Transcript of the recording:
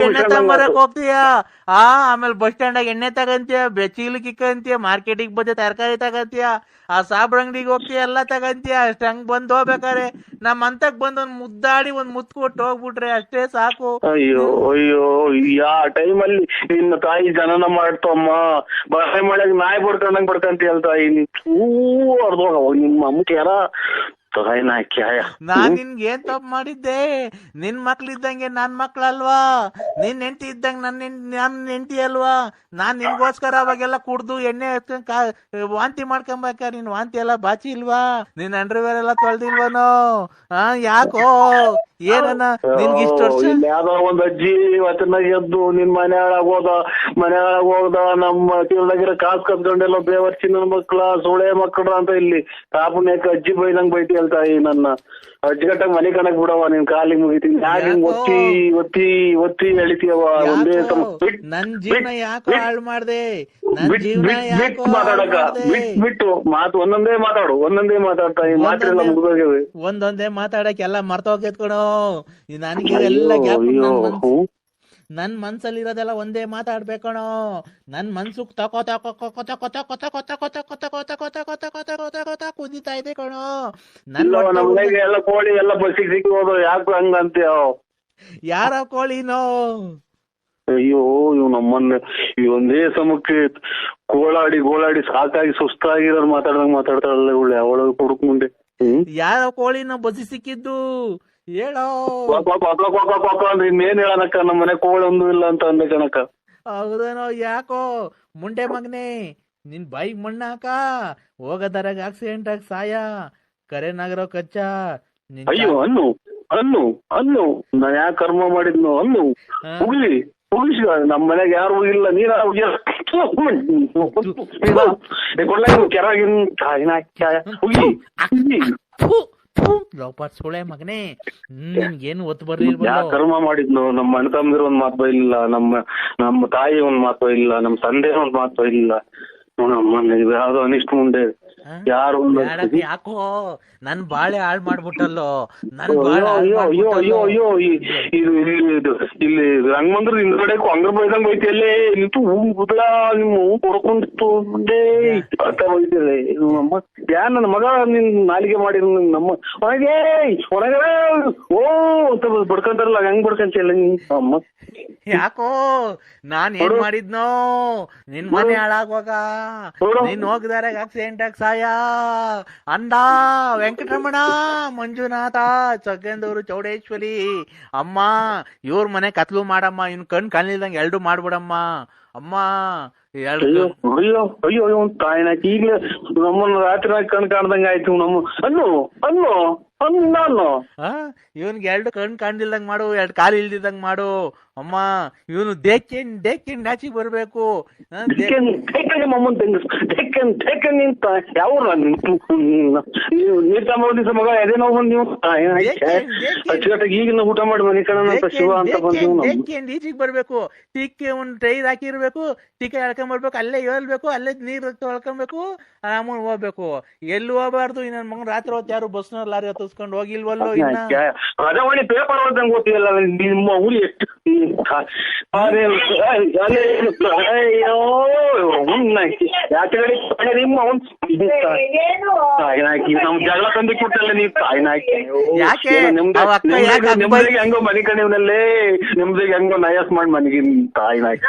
ಎಣ್ಣೆ ತಗೊಂಬರಕ್ ಹೋಗ್ತೀಯ ಆ ಆಮೇಲೆ ಬಸ್ ಸ್ಟ್ಯಾಂಡ್ ಎಣ್ಣೆ ತಗಂತೀಯ ಬೆಚ್ಚೀಲು ಕಿಕ್ಕಂತೀಯ ಮಾರ್ಕೆಟಿಗೆ ಬಂದ ತರಕಾರಿ ತಗಂತೀಯ ಆ ಸಾಬ್ರ ಅಂಗಡಿಗೆ ಹೋಗ್ತೀಯ ಎಲ್ಲ ತಗಂತೀಯ ಅಷ್ಟ್ ಹಂಗ್ ಬಂದ್ ಹೋಗ್ಬೇಕಾರೆ ನಮ್ ಅಂತಕ್ ಬಂದ್ ಒಂದ್ ಮುದ್ದಾಡಿ ಒಂದ್ ಮುತ್ ಕೊಟ್ಟು ಹೋಗ್ಬಿಟ್ರೆ ಅಷ್ಟೇ ಸಾಕು. ಅಯ್ಯೋ ಅಯ್ಯೋ ಯಾ ಟೈಮಲ್ಲಿ ನಿನ್ನ ತಾಯಿ ಜನನ ಮಾಡ್ತಮ್ಮ. ಬಳೆ ಮಳೆಗೆ ನಾಯಿ ಬಡ್ಕೊಂಡಂಗ್ ಬಡ್ಕಂತೀಯಲ್ ತಾಯಿ ನೀ. ಹೂ ಅರ್ಧೋಗ ನಿಮ್ಮ ಅಮ್ಮಕ್ಕೆ ಯಾರ ಕ್ಯಾಯ ನಾನ್ ನಿನ್ಗೆ ಏನ್ ತಪ್ಪು ಮಾಡಿದ್ದೆ? ನಿನ್ ಮಕ್ಳಿದ್ದಂಗೆ ನನ್ ಮಕ್ಳಲ್ವಾ? ನಿನ್ ಹೆಂಡತಿ ಇದ್ದಂಗ ನನ್ ಹೆಂಡ್- ನನ್ ಹೆಂಡತಿ ಅಲ್ವಾ? ನಾನ್ ನಿನ್ಗೋಸ್ಕರ ಅವಾಗೆಲ್ಲ ಕುಡ್ದು ಎಣ್ಣೆ ಹಚ್ಕೊಂಡ್ ಕಾ- ವಾಂತಿ ಮಾಡ್ಕೊಂಬಾಕ ನಿನ್ ವಾಂತಿ ಎಲ್ಲ ಬಾಚಿ ಇಲ್ವಾ? ನಿನ್ ಅಂಡರ್ವೇರ್ ಎಲ್ಲ ತೊಳ್ದಿಲ್ವನೋ? ಆ ಯಾಕೋ? ಏನನ್ನ ನಿನ್ಗೆ ಇಷ್ಟ ವರ್ಷ? ಇಲ್ಲಿ ಯಾವ್ದೋ ಒಂದ್ ಅಜ್ಜಿ ಇವತ್ತಿನಾಗ ಎದ್ದು ನಿನ್ ಮನೆ ಒಳಗ್ ಹೋದ ಮನೆ ಒಳಗ್ ಹೋದ ನಮ್ಮ ಕಿವಿದಾಗಿರೋ ಕಾಸ್ ಕದ್ಕೊಂಡೆಲ್ಲ ಬೇವರ್ಚಿನ ಮಕ್ಳ ಸುಳೆ ಮಕ್ಕಳ ಅಂತ ಇಲ್ಲಿ. ಕಾಪುಣ್ಯಕ್ಕೆ ಅಜ್ಜಿ ಬೈದಂಗ್ ಬೈತಿ. ಈ ನನ್ನ ಅಜ್ಜಿಗಟ್ಟಾಗ ಮನೆ ಕಣಕ್ ಬಿಡವ ನೀನ್ ಕಾಲಿಗೆ ಮುಗಿತೀನಿ. ಯಾಕೆ ಹಿಂಗ್? ಒತ್ತಿ ಒತ್ತಿ ಒತ್ತಿ ಎಳಿತೀಯವ ಒಂದೇ? ಸಮ ಬಿಟ್- ನನ್ ಜೀವನ ಯಾಕೋ ಹಾಳು ಮಾಡ್ದೆ? ನನ್ ಬಿಟ್ ಜೀವನ ಬಿಟ್ ಬಿಟ್ ಯಾಕೋ ಮಾತಾಡಕ? ಬಿಟ್ ಬಿಟ್ಟು ಮಾತು ಒಂದೊಂದೇ ಮಾತಾಡು ಒಂದೊಂದೇ ಮಾತಾಡ್ತಾ ಈ ಮಾತ್ರೆಲ್ಲ ಮುಗಿದೋಗ್ಯವೆ ಒಂದೊಂದೇ ಮಾತಾಡಕ್ ಎಲ್ಲ ಮರ್ತೋಗೈತ್ ಕಣೋ. ನನಗೆ ಎಲ್ಲ ಅಯ್ಯೋ ಗ್ಯಾಪ್ ಅಯ್ಯೋ ನನ್ ಮನ್ಸಲ್ಲಿ ಇರೋದೆಲ್ಲ ಮನ್ಸಲ್ಲಿರೋದೆಲ್ಲ ಒಂದೇ ಮಾತಾಡ್ಬೇಕಣೋ ನನ್ ಮನ್ಸು ತಕೋ ತಕೋ ಕೊತ ಕೊತ ಕೊತ ಕೊತ ಕೊತ ಕೊತ ಕೊತ ಕೊತ ಕೊತ ಕೊತ ಕೊತ ಕೊತ ಕುದಿತಾ ಇದೆ ಕಣೋ ನನ್ ಎಲ್ಲ ಕೋಳಿ ಎಲ್ಲ ಬಸ್ಸಿಗೆ ಸಿಕ್ಕೋದು ಯಾಕೆ ಹಂಗಂತೀಯೋ ಯಾರ ಕೋಳಿನೋ ಅಯ್ಯೋ ಇವ್ ನಮ್ಮನ್ನ ಈ ಒಂದೇ ಸಮಕ್ಕೆ ಕೋಳಾಡಿ ಗೋಳಾಡಿ ಸಾಕಾಗಿ ಸುಸ್ತಾಗಿರೋ ಮಾತಾಡ್ದಂಗ್ ಮಾತಾಡ್ತಾರಲ್ಲ ಇವಳು ಅವಳ ಹುಡುಕ್ ಮುಂದೆ ಯಾರ ಕೋಳಿನ ಬಸಿ ಸಿಕ್ಕಿದ್ದು ಹೇಳೋ. ಇನ್ನೇನ್ ಹೇಳನಕ್ಕ ನಮ್ಮ ಮನೆ ಕೋಳಿ ಒಂದು ಇಲ್ಲ ಅಂತ ಅಂದೆ ಕಣಕ್ಕ. ಹೌದೇನೋ ಯಾಕೋ? ಮುಂಡೆ ಮಗನೇ ನಿನ್ ಬೈಕ್ ಮಣ್ಣಾಕ ಹೋಗದರಾಗ ಆಕ್ಸಿಡೆಂಟ್ ಆಗಿ ಸಾಯ. ಕರೆ ನಗರೋ ಕಚ್ಚ ಅಯ್ಯೋ ಅನ್ನು ಅನ್ನು ಅನ್ನು. ನಾ ಯಾಕೆ ಕರ್ಮ ಮಾಡಿದ್ನು? ಅನ್ನು. ಹುಗ್ಲಿ ಮುಗಿಲಿ ಮುಗಿಸಿ ನಮ್ಮ ಮನೆಗೆ ಯಾರು ಇಲ್ಲ ನೀರ ಕೆರಗಿನ ತಾಯಿನ ಲೋಪಟ್ ಸುಳೆ ಮಗನೇ. ಹ್ಮ್ ಏನು ಒತ್ತು ಯಾ ಬರ್ಲಿಲ್ವಲ್ಲೋ ಕರ್ಮ ಮಾಡಿದ್ನು? ನಮ್ಮ ಅಣ್ಣ ತಮ್ಮದಿರ ಒಂದ್ ಮಾತು ಇಲ್ಲ ನಮ್ಮ ನಮ್ಮ ತಾಯಿ ಒಂದ್ ಮಾತು ಇಲ್ಲ ನಮ್ಮ ತಂದೆ ಒಂದ್ ಮಾತು ಇಲ್ಲ. ನಮ್ಮ ಯಾವ್ದೋ ಅನಿಷ್ಟ ಮುಂದೆ? ಯಾರು ಯಾಕೋ ನನ್ ಬಾಳೆ ಹಾಳ್ ಮಾಡ್ಬಿಟ್ಟಲ್ಲೋ? ನನ್ ಬಾಳೆ ಅಯ್ಯೋ ಅಯ್ಯೋ ಅಯ್ಯೋ ಅಯ್ಯೋ ಇದು ಇಲ್ಲಿ ಹಂಗಂದ್ರ ಹಿಂದ್ಗಡೆ ಹಂಗ್ರ ಬೈದಂಗ್ ಬೈತಿಯಲ್ಲೇ ನಿಂತು ಹೂ ಗುದಲ ನಿಮ್ ಹೂ ಕೊಡ್ಕೊಂಡಿತ್ತು ಮುಂದೆ ಬೈತಿಯಲ್ಲೇ ನಮ್ಮ ಯಾ ನನ್ನ ಮಗ ನಿನ್ ನಾಲಿಗೆ ಮಾಡಿ ನಮ್ಮ ಒಳಗೆ ಒಳಗೆ ಓ ಅಂತ ಬಡ್ಕೊಂತಾರಲ್ಲ ಹೆಂಗ್ ಬಡ್ಕೊಂತಿಯಲ್ಲ ನೀನ್? ಅಮ್ಮ. ಯಾಕೋ ನಾನ್ ಏನ್. ಮಾಡಿದ್ನೋ? ನಿನ್ ಮನೆ ಹಾಳಾಗುವಾಗ. ನೀನ್ ಹೋಗ್ದಾರ ಆಕ್ಸಿಡೆಂಟ್ ಆಗಿ ಸಾಯ ಅಂದ ವೆಂಕಟರಮಣ ಮಂಜುನಾಥ ಚಗಂದೂರು ಚೌಡೇಶ್ವರಿ ಅಮ್ಮ ಇವ್ರ ಮನೆ ಕತ್ಲು ಮಾಡಮ್ಮ ಇನ್ ಕಣ್ ಕಾಣಿಲ್ದಂಗೆ ಎರಡು ಮಾಡ್ಬಿಡಮ್ಮ. ಅಮ್ಮ ಎರಡು ಅಯ್ಯೋ ಅಯ್ಯೋ ಅಯ್ಯೋ ಅಯ್ಯೋ ತಾಯಿನ ಈಗಲೇ ನಮ್ಮನ್ನ ರಾತ್ರಿ ಕಣ್ ಕಾಣ್ದಂಗ ಆಯ್ತು ನಮ್ಮ ಅನ್ನು ಅನ್ನು ಅನ್ನು ನಾನು ಇವನ್ಗೆ ಎರಡು ಕಣ್ ಕಾಣ್ದಿಲ್ದಂಗ್ ಮಾಡು ಎರಡು ಕಾಲು ಇಲ್ದಿದ್ದಂಗ್ ಮಾಡು. ಅಮ್ಮ ಇವನು ದೇಕೆನ್ ದೇಕೆನ್ ನಾಚಿಗೆ ಬರಬೇಕು. ನಿಂತ ಯಾವ ತಗೊಂಡ್ ದಿವಸ ಮಗ ಎದೆ ನೋವು ಬಂದ್ ನೀವು. ಅಚ್ಚುಕಟ್ಟಾಗಿ ಈಗಿನ ಊಟ ಮಾಡಿ ಮನೆ ಕಣ ಅಂತ ಶಿವ ಅಂತ ಬಂದು ದೇಕೆನ್ ಈಚಿಗೆ ಬರ್ಬೇಕು. ಟಿಕ್ಕೆ ಒಂದ್ ಟೈರ್ ಹಾಕಿರ್ಬೇಕು. ಟೀಕೆ ಎಳ್ಕೊಂಡ್ ಬರ್ಬೇಕು. ಅಲ್ಲೇ ಹೇಳ್ಬೇಕು ಅಲ್ಲೇ ನೀರ್ ತೊಳ್ಕೊಬೇಕು ಆರಾಮಾಗಿ ಹೋಗ್ಬೇಕು. ಎಲ್ಲಿ ಹೋಗ್ಬಾರ್ದು. ಇನ್ನೊಂದ್ ಮಗನ್ ರಾತ್ರಿ ಹೊತ್ತು ಯಾರು ಬಸ್ನ ಲಾರಿ ಹತ್ತಿಸ್ಕೊಂಡು ಹೋಗಿಲ್ವಲ್ಲೋ ಇನ್ನ? ಪೇಪರ್ ಓದಂಗ್ ಗೊತ್ತಿಲ್ಲ ನಿಮ್ಮ ಊರಿ ಎಷ್ಟು ಅದೇ ಅದೇ ಅಯ್ಯೋ ನಿಮ್ಮ ಜಗಳ ತಾಯಿ ಯಾಕೆ ನಿಮ್ದಿಗೆ ಹೆಂಗೋ ಮನಿಕಣಿವ್ನಲ್ಲೇ ನಿಮ್ದಿಗೆ ಹೆಂಗೋ ನಯಾಸ್ ಮಾಡಿ ಮನಿಗಿನ್ ತಾಯಿನಾಕಿ